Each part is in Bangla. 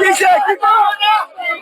Dice, equipo,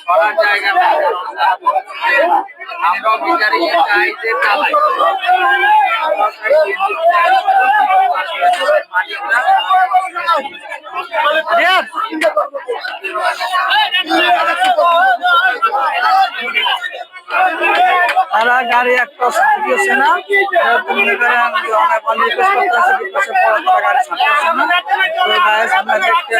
সবার জায়গা আমরা বিচারে চাই যে চালাই তারা গাড়ি একটা দিয়েছে না। মনে করেন অনেক গাড়ি ছাড়তেছে না। আমরা দেখতে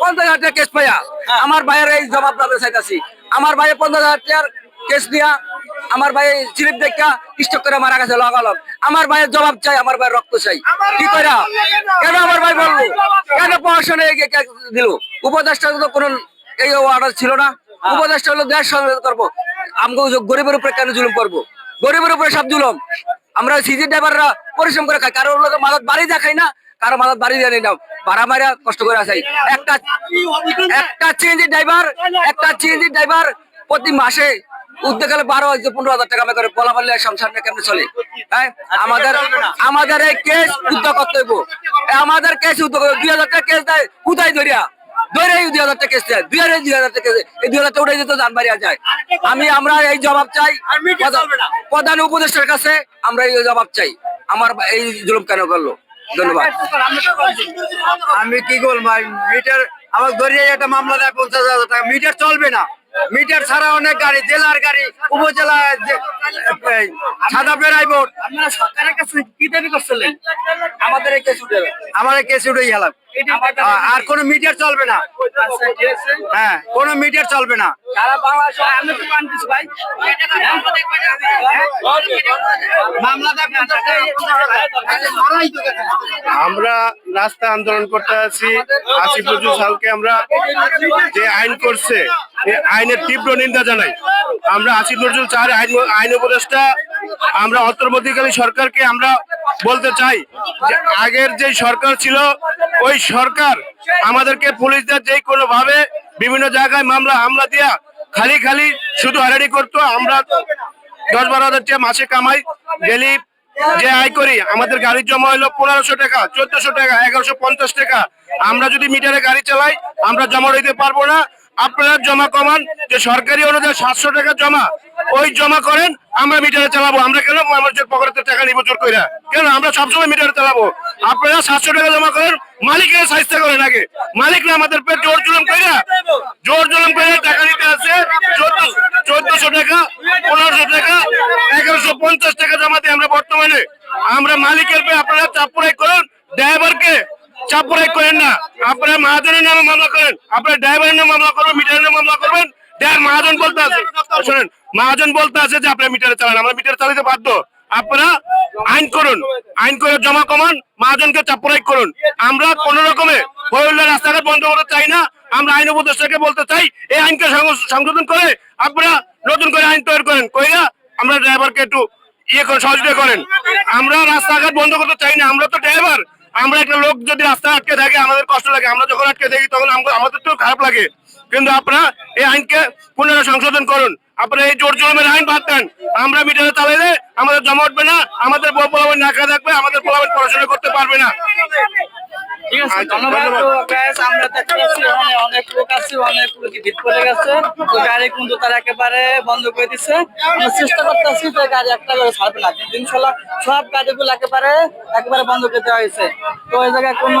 পঞ্চাশ হাজার টাকা কেস পাইয়া। আমার ভাইয়ের এই জবাব দাবি চাইতাছি। আমার ভাইয়ের পঞ্চাশ হাজার টাকার কেস দিয়া আমার ভাই স্লিপ দেখা স্টক করে মারা গেছে লগালগ আমার ভাইয়ের জবাব চাই আমার ভাইয়ের রক্ত চাই। কি করা কেন আমার ভাই বলল? কেন প্রশাসনে দিল? উপদেষ্টা তো কোনো এই অর্ডার ছিল না। উপদেষ্টা হলো দেশ সংগ্রহ করব। আমগো গরিবের উপরে কেন জুলুম করব? গরিবের উপরে সব জুলুম। আমরা সিজি ড্রাইভাররা পরিশ্রম করে খাই। কারোর লোক মাদত বাড়ি দেখাই না, কারও মাদত বাড়ি দেয় না। ভাড়া মারা কষ্ট করে আসাই। একটা একটা চেঞ্জি ড্রাইভার, একটা চেঞ্জি ড্রাইভার প্রতি মাসে উদ্যোগে বারো হাজার পনেরো হাজার টাকা করে বলা বললে সংসার কেমনে চলে? হ্যাঁ? আমাদের আমাদের এই কেস উদ্যোগ করতে হইব। আমাদের কেস উদ্যোগ দুই হাজার টাকা কেস দেয়। কোথায় ধরিয়া? এই দুই হাজার টাকা কেস দুই হাজার দুই হাজার টাকা এই দুই হাজার উঠে যেত যান বাড়িয়া যায়। আমি আমরা এই জবাব চাই। প্রধান- উপদেষ্টার কাছে আমরা এই জবাব চাই। আমার এই জুলুম কেন করল? ধন্যবাদ। আমি কি করব ভাই? মিটার আমার ধরিয়ে একটা মামলা দেয় পঞ্চাশ হাজার টাকা। মিটার চলবে না। মিটার ছাড়া অনেক গাড়ি জেলার গাড়ি উপজেলা যে- সাদা করছিলেন? আমাদের এই কেস উঠে যাবে। আমার কেস উঠে গেলাম। আর কোনো মিটার চলবে না। হ্যাঁ কোনো মিটার চলবে না। আমরা রাস্তা আন্দোলন করতে আছি। আসিফ নজরুল সাহকে আমরা যে আইন করছে আইনের তীব্র নিন্দা জানাই। আমরা আসিফ নজরুল চার আইন আইন উপদেষ্টা, আমরা অন্তর্বর্তীকালীন সরকারকে আমরা বলতে চাই যে আগের যে সরকার ছিল, ওই সরকার আমাদেরকে পুলিশদের যে কোনো ভাবে বিভিন্ন জায়গায় মামলা, হামলা দিয়া খালি খালি শুধু হয়রানি করতো। আমরা দশ বারো হাজার টাকা মাসে কামাই, ডেলি যে আয় করি, আমাদের গাড়ির জমা হলো পনেরোশো টাকা, চোদ্দশো টাকা, এগারোশো পঞ্চাশ টাকা। আমরা যদি মিটারে গাড়ি চালাই, আমরা জমা দিতে পারব না। আপনারা জমা কমান, যে সরকারি অনুযায়ী সাতশো টাকা জমা, ওই জমা করেন, আমরা মিটারে চালাবো। আমরা কেন মানুষের পকেটের টাকা নিবো জোর করে কেন আমরা সবসময় মিটারে চালাবো? আপনারা সাতশো টাকা জমা করেন, মালিকের সাহিত্য করেন আগে মালিক না আমাদের পেট জোর জুলুম করে জোর জুলুম করে টাকা নিতে আছে চোদ্দশো টাকা, পনেরোশো টাকা, এগারোশো পঞ্চাশ টাকা জমাতে আমরা বর্তমানে আমরা মালিকের পেয়ে আপনারা চাপ প্রয়োগ করুন, ড্রাইভারকে করেন না। আপনারা মহাজনের নামে মামলা করেন ড্রাইভারের নামে মামলা করবেন, মিটারের নামে মামলা করবেন। বলতে আছে। শোনেন বলতে আছে যে মিটারে চালান, আমরা মিটারে চালাতে বাধ্য। আপনারা আইন করুন, আইন করে জমা কমান করুন। আমরা কোন রকমে রাস্তাঘাট বন্ধ করতে চাই না। আমরা আইন উপদেষ্টাকে বলতে চাই, এই আইনকে সংশোধন করে আপনারা নতুন করে আইন তৈরি করেন। কইরা আমরা ড্রাইভারকে একটু ইয়ে সহযোগিতা করেন। আমরা রাস্তাঘাট বন্ধ করতে চাই না, আমরা তো ড্রাইভার। আমরা একটা লোক যদি রাস্তা আটকে থাকে, আমাদের কষ্ট লাগে। আমরা যখন আটকে থাকি, তখন আমাদের তো খারাপ লাগে। কিন্তু আপনারা এই আইনকে পুনরায় সংশোধন করুন। আপনারা এই জোর জলমের আইন দেন। আমরা মিটারে চালাইলে আমাদের জমা উঠবে না আমাদের পোলাবেন না খেয়ে থাকবে আমাদের পোলাবেন পড়াশোনা করতে পারবে না। ঠিক আছে আচ্ছা, ধন্যবাদ। আমরা দেখতে পাচ্ছি ওখানে অনেক লোক আছে অনেক লোক ভিড় করে গেছে। তো গাড়ি কিন্তু তারা একেবারে বন্ধ করে দিচ্ছে আমরা চেষ্টা করতেছি যে গাড়ি একটা করে ছাড়বে না। ইনশাল্লাহ সব গাড়িগুলো একেবারে একেবারে বন্ধ করে দেওয়া হয়েছে। তো এই জায়গায় কোনো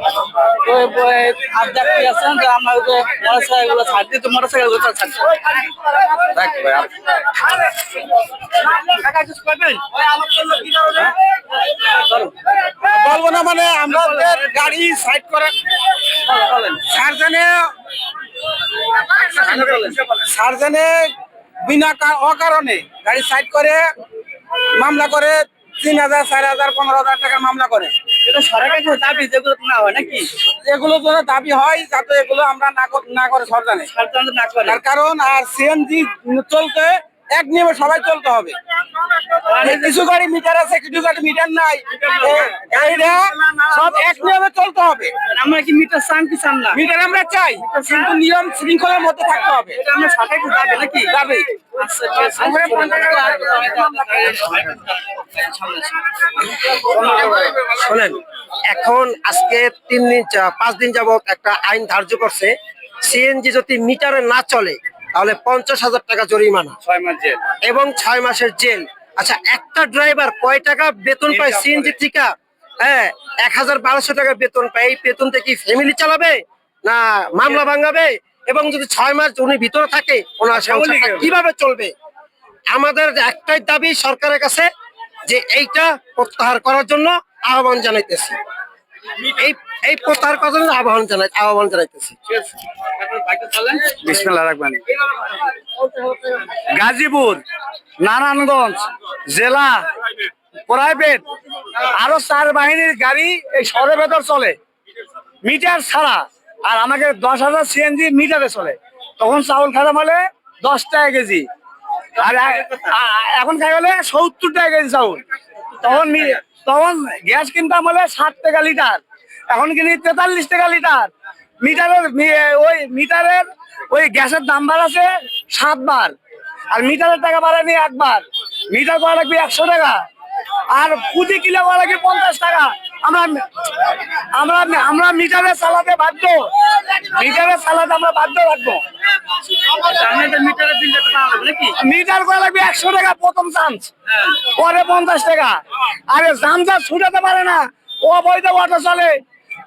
তো ওই- আর দেখতে আছেন যে আমরা যে ছাড়। দিই তো বলব না মানে আমাদের গাড়ি সাইড করে বলেন সার্জেনে সার্জেনে বিনা কা- অকারণে গাড়ি সাইড করে মামলা করে তিন হাজার চার হাজার পনেরো হাজার টাকার মামলা করে। এটা সরকারের দাবি যেগুলো না হয় নাকি? এগুলো যেন দাবি হয় যাতে এগুলো আমরা না কর- না করে সরজানে সরকার না করে। তার কারণ আর সিএনজি চলতে এক নিয়মে সবাই চলতে হবে। কিছু গাড়ি মিটার আছে কিছু গাড়ি মিটার নাই। সব এক নিয়মে চলতে হবে। আমরা কি মিটার চান কি চান না? মিটার আমরা চাই। কিন্তু নিয়ম শৃঙ্খলার মধ্যে থাকতে হবে। এটা আমরা সরকারকে দাবি নাকি? দাবি আচ্ছা শোনেন এখন আজকে তিন দিন চা- পাঁচ দিন যাবত একটা আইন ধার্য করছে। সিএনজি যদি মিটারে না চলে তাহলে পঞ্চাশ হাজার টাকা জরিমানা। ছয় মাস জেল। এবং ছয় মাসের জেল। আচ্ছা একটা ড্রাইভার কয় টাকা বেতন পায়? সিএনজি থেকে? হ্যাঁ এক হাজার বারোশো টাকা বেতন পায়। এই বেতনতে কি ফ্যামিলি চালাবে? না মামলা ভাঙাবে? এবং যদি ছয় মাস উনি ভিতরে থাকে ওনার সংসারটা কীভাবে চলবে? আমাদের একটাই দাবি সরকারের কাছে যে এইটা প্রত্যাহার করার জন্য আহ্বান জানাইতেছি। এই এই করার জন্য আহ্বান জানাই, আহ্বান জানাইতেছি। রাখবেন গাজীপুর, নারায়ণগঞ্জ জেলা প্রাইভেট আরও চার বাহিনীর গাড়ি এই শহরের ভেতর চলে। মিটার ছাড়া, আর আমাকে দশ হাজার সিএনজি মিটারে চলে। তখন চাউল খারাপ হলে দশ টাকা কেজি। আর এখন খাই হলে সত্তর টাকা কেজি চাউল। তখন তখন গ্যাস কিনতাম হলে ষাট টাকা লিটার। এখন কিনি তেতাল্লিশ টাকা লিটার। মিটারের ওই মিটারের ওই গ্যাসের দাম বাড়াছে সাতবার। আর মিটারের টাকা বাড়ানি একবার। মিটার করা লাগবে একশো টাকা। আর প্রতি কিলো করা লাগবে পঞ্চাশ টাকা। আমরা আমরা আমরা মিটারে চালাতে বাধ্য। মিটারে চালাতে আমরা বাধ্য রাখব মিটার করা লাগবে একশো টাকা প্রথম চান্স পরে পঞ্চাশ টাকা। আরে জামজা ছুটাতে পারে না ও অবৈধ অটো চলে।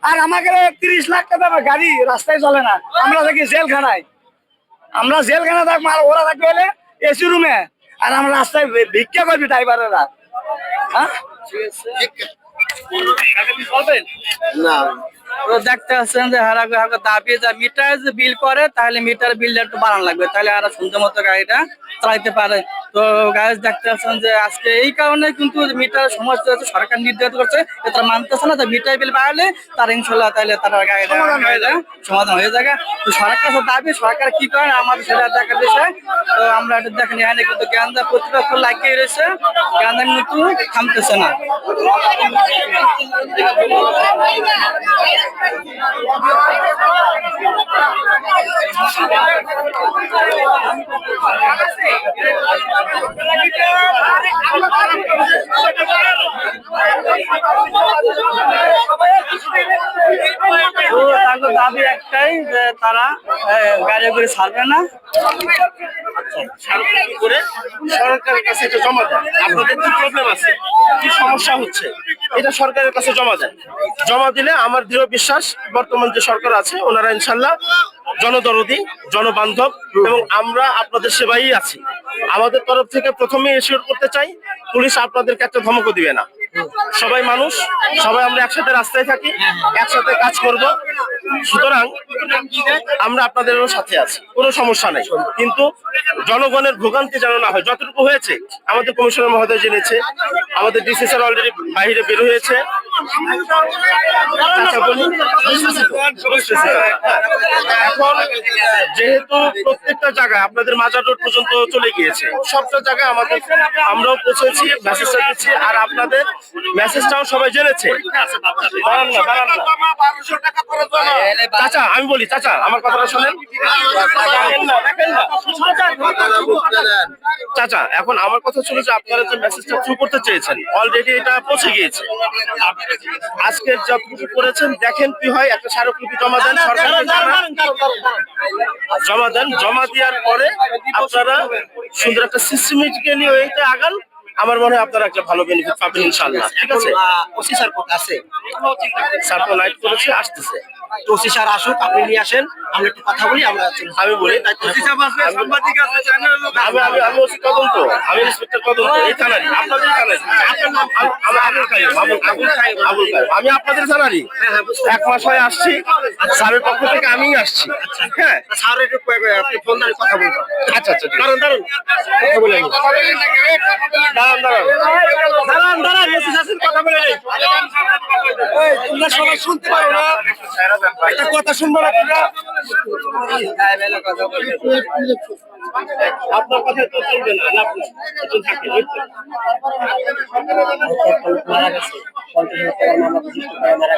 আর আমাকে তিরিশ লাখ টাকা গাড়ি রাস্তায় চলে না। আমরা থাকি জেলখানায়। আমরা জেলখানা থাকব আর ওরা থাকবে হলে এসি রুমে আর আমরা রাস্তায় ভি- ভিক্ষা করবি ড্রাইভারেরা হ্যাঁ? না। তো দেখতে পাচ্ছেন যে হারা হারা দাবি যা মিটার যে বিল করে তাহলে মিটার বিলটা একটু বাড়ানো লাগবে। তাহলে আর সুন্দর মতো গাড়িটা চালাইতে পারে। তো গাড়ি দেখতে পাচ্ছেন যে আজকে এই কারণে কিন্তু মিটার সমস্যা হচ্ছে সরকার নির্ধারিত করছে যে তারা মানতেছে না তো মিটার বিল বাড়ালে তার ইনশাল্লাহ তাহলে তারা গাড়িটা সমাধান হয়ে যাবে। তো সরকার দাবি সরকার কি করে আমাদের সেটা দেখার বিষয়। তো আমরা এটা দেখেন এখানে কিন্তু জ্ঞানদা প্রতিপক্ষ লাগিয়ে রয়েছে জ্ঞানদা কিন্তু থামতেছে না। দাবি একটাই যে তারা গাড়ি করে ছাড়বে না। করে? সরকারের কাছে জমা দেন আপনাদের কি সমস্যা হচ্ছে? এটা সরকারের কাছে জমা দেন জমা দিলে আমার বিশ্বাস বর্তমান যে সরকার আছে, ওনারা ইনশাল্লাহ জনদরদি, জনবান্ধব এবং আমরা আপনাদের সেবাই আছি। আমাদের তরফ থেকে প্রথমে এসিওর করতে চাই, পুলিশ আপনাদেরকে একটা ধমকও দিবে না। সবাই মানুষ, সবাই আমরা একসাথে রাস্তায় থাকি, একসাথে কাজ করব। সুতরাং আমরা আপনাদেরও সাথে আছি, কোনো সমস্যা নেই। কিন্তু জনগণের ভোগান্তি যেন না হয়, যতটুকু হয়েছে, আমাদের কমিশনার মহোদয় জেনেছে, আমাদের ডিসি স্যার অলরেডি বাইরে বের হয়েছে। আচ্ছা। এখন যেহেতু প্রত্যেকটা জায়গায় আপনাদের মাজার রোড পর্যন্ত চলে গিয়েছে, সবটা জায়গায় আমাদের আমরাও পৌঁছেছি দিচ্ছি, আর আপনাদের মেসেজটাও সবাই জেনেছে চাচা, আমি বলি, চাচা, আমার কথাটা শোনেন। চাচা, এখন আমার কথা যে আপনারা যে মেসেজটা থ্রু করতে চেয়েছেন অলরেডি এটা পৌঁছে গিয়েছে আজকে যতটুকু করেছেন, দেখেন কি হয়, একটা স্মারকলিপি জমা দেন, সরকারকে জানান। জমা দেন, জমা দেওয়ার পরে আপনারা সুন্দর একটা সিস্টেমেটিক্যালি ওইটা আগান আমার মনে হয় আপনারা একটা ভালো বেনিফিট পাবেন ইনশাল্লাহ ঠিক আছে? ওসি স্যার কোথায় আছে? স্যার তো লাইট করেছে আসতেছে। তো ওসি স্যার আসুক আপনি নিয়ে আসেন আমরা একটু কথা বলি আমরা। আমি বলি আমি আমি আমি ওসি তদন্ত আমি ইন্সপেক্টর তদন্ত এই আপনাদের আ- আমি আবুল কাইম আবুল আবুল কাইম আবুল কাইম। আমি আপনাদের থানারই। এক মাস হয়ে আসছি স্যারের পক্ষ থেকে আমিই আসছি। হ্যাঁ। স্যার একটু ক- ক- আপনি ফোন দিয়ে কথা বলবেন আচ্ছা আচ্ছা দাঁড়ান দাঁড়ান। কথা বলে। দাঁড়ান দাঁড়ান। দাঁড়ান দাঁড়ান কথা বলে। তোমরা সবাই শুনতে পারো না। একটা কথা শুনব না তোমরা? আপনার কথা তো চলবে না আপনার। মারা গেছে। মারা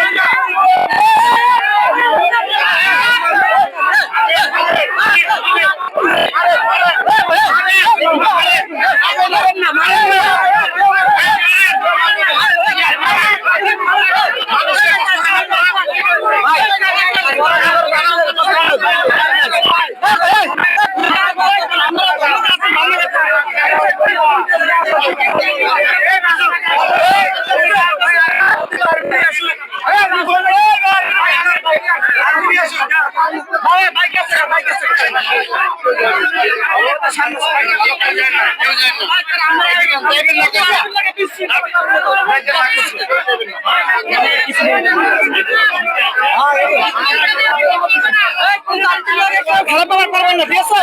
না ঠিক আছে?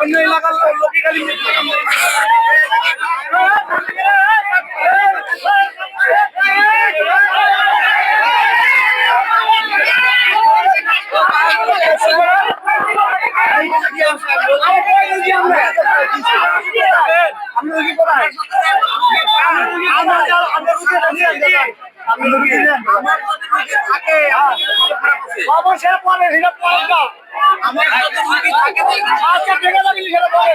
অন্য এলাকার লোকে খালি অবশ্যই পরে সেটা পরে না আজকে থেকে যাবি সেটা পরে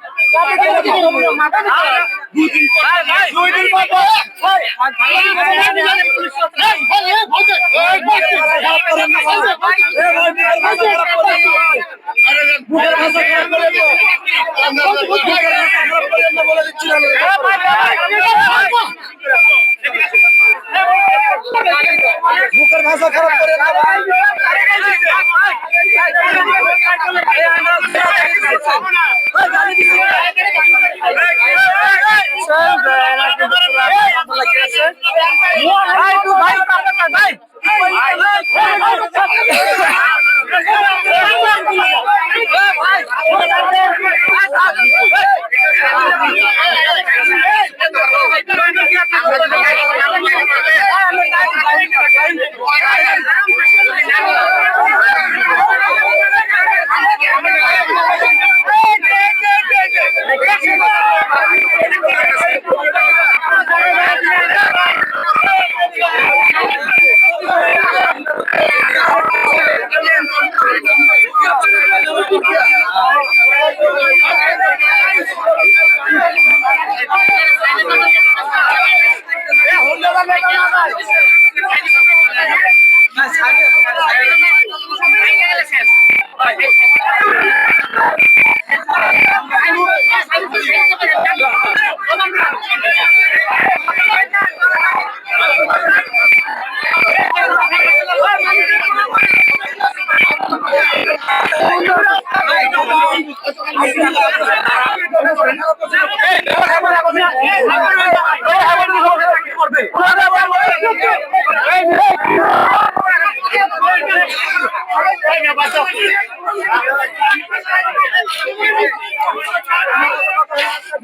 মুখের ভাষা খারাপ করে না ভাই ভাই Bye.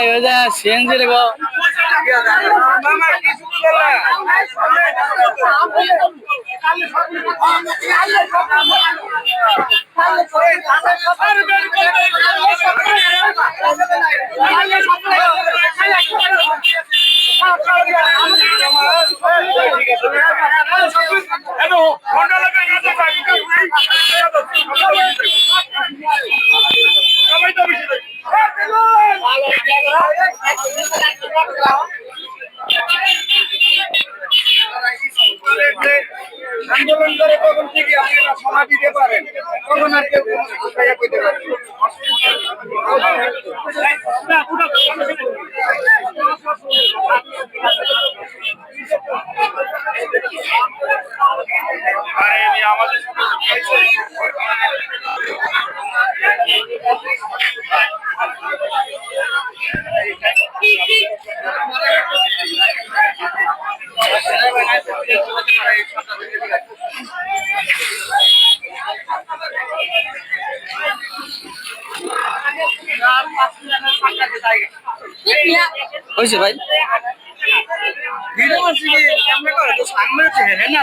না ওই যে সিএনজি রে গো আন্দোলন করে কখন থেকে আপনারা সময় দিতে পারেন কখন আর কেউ কোনো কিছু খাইয়া কইতে পারেন হয়েছে ভাই। ভিডিও কি কেমনে করে তো সামনে আছে হ্যাঁ না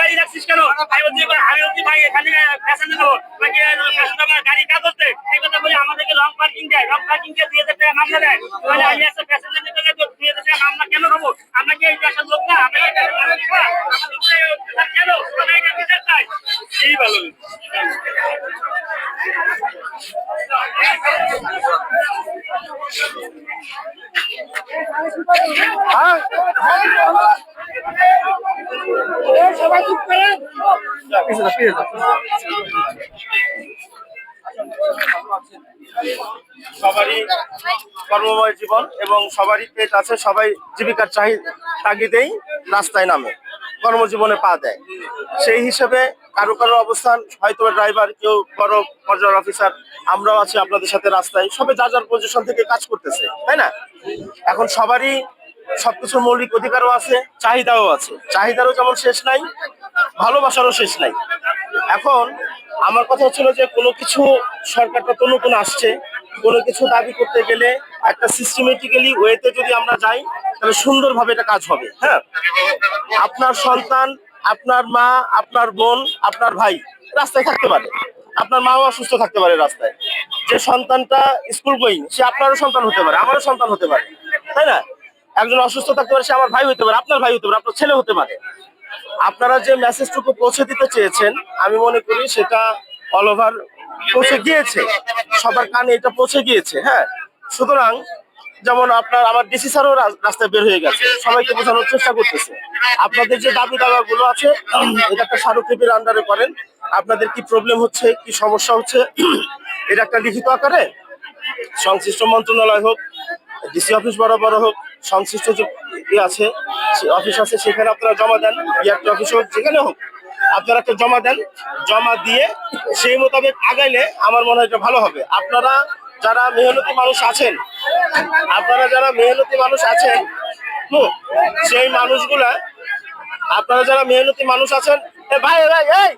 গাড়ি রাখছিস কেন? আমি বলছি আমি বলছি, ভাই, এখানে প্যাসেঞ্জার দেবো? গাড়ি কাগজ দেয় এই কথা বলে, আমাদেরকে লং পার্কিং দেয়। লং পার্কিং দিয়ে দুই হাজার টাকা মামলা দেয়। তাহলে আমি একটা প্যাসেঞ্জার নিতে গেলে দুই হাজার টাকা মামলা কেন খাব? আমরা এই দেশের লোক না? কেন? আমরা এটা বিচার চাই এই ভালো সবারই কর্মময় জীবন এবং সবারই পেট আছে, সবাই জীবিকার চাহি তাগিদেই রাস্তায় নামে, কর্মজীবনে পা দেয়। সেই হিসেবে কারও কারও অবস্থান, হয়তো ড্রাইভার কেউ বড় পর্যায়ের অফিসার আমরাও আছি আপনাদের সাথে রাস্তায়। সবে যার যার পজিশন থেকে কাজ করতেছে, তাই না? এখন সবারই সবকিছুর মৌলিক অধিকারও আছে, চাহিদাও আছে। চাহিদারও যেমন শেষ নাই, ভালোবাসারও শেষ নাই। এখন আমার কথা হচ্ছিল যে কোনো কিছু সরকারটা তো নতুন আসছে, কোনো কিছু দাবি করতে গেলে একটা সিস্টেমেটিক্যালি ওয়েতে যদি আমরা যাই, তাহলে সুন্দরভাবে এটা কাজ হবে হ্যাঁ? আপনার সন্তান, আপনার মা, আপনার বোন, আপনার ভাই রাস্তায় থাকতে পারে। আপনার মাও অসুস্থ থাকতে পারে রাস্তায়। যে সন্তানটা স্কুল বই সে আপনারও সন্তান হতে পারে, আমারও সন্তান হতে পারে, তাই না? একজন অসুস্থ থাকতে পারে, সে আমার ভাই হতে পারে, আপনার ভাই হতে পারে, আপনার ছেলে হতে পারে। আপনারা যে মেসেজটুকু পৌঁছে দিতে চেয়েছেন, আমি মনে করি সেটা অল ওভার পৌঁছে গিয়েছে। সবার কানে এটা পৌঁছে গিয়েছে হ্যাঁ? সুতরাং, যেমন আপনার, আমার ডিসি স্যারও রাস্তায় বের হয়ে গেছে। সবাইকে বোঝানোর চেষ্টা করতেছে। আপনাদের যে দাবি দাবা গুলো আছে, এটা একটা স্মারকলিপির আন্ডারে করেন। আপনাদের কি প্রবলেম হচ্ছে, কি সমস্যা হচ্ছে, এটা একটা লিখিত আকারে সংশ্লিষ্ট মন্ত্রণালয় হোক ডিসি অফিস বরাবর হোক সংশ্লিষ্ট যে ই আছে অফিস আছে সেখানে আপনারা জমা দেন বিআরটি অফিস হোক যেখানে হোক। আপনারা একটা জমা দেন জমা দিয়ে সেই মোতাবেক আগাইলে আমার মনে হয় এটা ভালো হবে। আপনারা যারা মেহনতি মানুষ আছেন আপনারা যারা মেহনতি মানুষ আছেন হুম, সেই মানুষগুলা আপনারা যারা মেহনতি মানুষ আছেন ভাই ভাই এই!